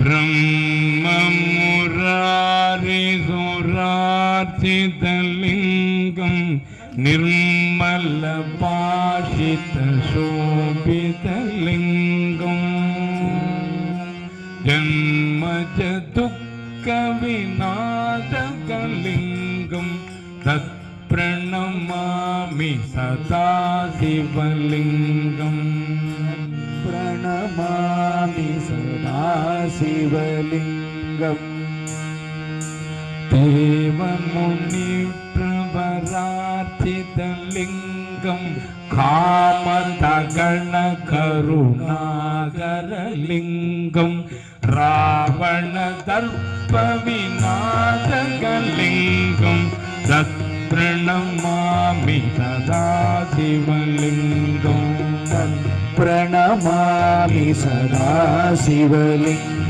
ब्रह्ममुरारिसुरार्चितलिङ्गं निर्मलपाशितशोभितलिङ्गम् जन्मज दुःखविनाशकलिङ्गं तत्प्रणमामि सदा शिवलिङ्गम् சிவலிங்கம். தேவமுனி பிரபரார்த்திதலிங்கம். காமதகண கருணாகரலிங்கம். ராவண தர்ப்ப விநாதகலிங்கம் தத்ரணமாமி சதா சிவலிங்கம் தத்ரணமாமி சதா சிவலிங்கம்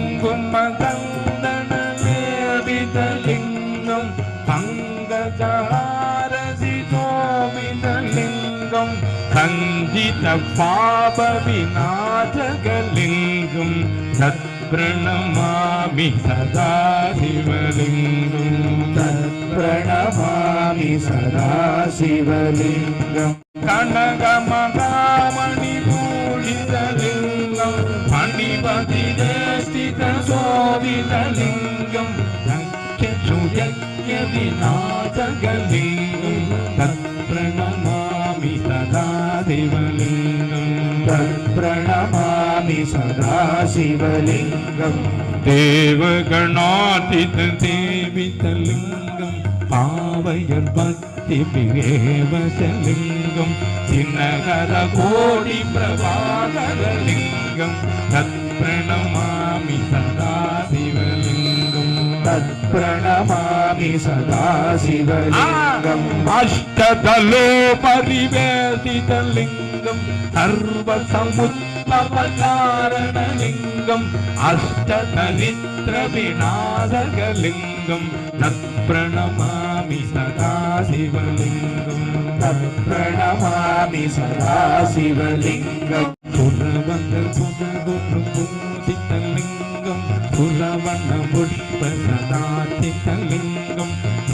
जितो विनलिङ्गम् कञ्चित पावविना जगलिङ्गम् सत्प्रणमामि सदा शिवलिङ्गम् सत् प्रणमामि सदा शिवलिङ्गम् कनकमहामणिपूमिरलिङ्गम् पणिपतिदेशितोविनलिङ्ग சௌக்கிய விநாசகலே தத்ரணமாமி சதா சிவலிங்கம் தத்ரணமாமி சதா சிவலிங்கம் தேவகணாதித தேவிதலிங்கம் பாவையர் பக்தி பிரேவசலிங்கம் தினகர கோடி பிரபாகரலிங்கம். தத் பிரணமாமி சதா தத் பிரணமா तत्प्रणमामि सदा शिवलिङ्गम् अष्टदलो परिवेशितलिङ्गं सर्वसमुत्पवकारणलिङ्गम् अष्टदरिद्रविनाशकलिङ्गं तत्प्रणमामि सदा शिवलिङ्गम् तत्प्रणमामि सदा शिवलिङ्गम् सुरवन्दपुरगुरुपूजितलिङ्गं सुरवणपुष्पसदाचितलिङ्गं परपर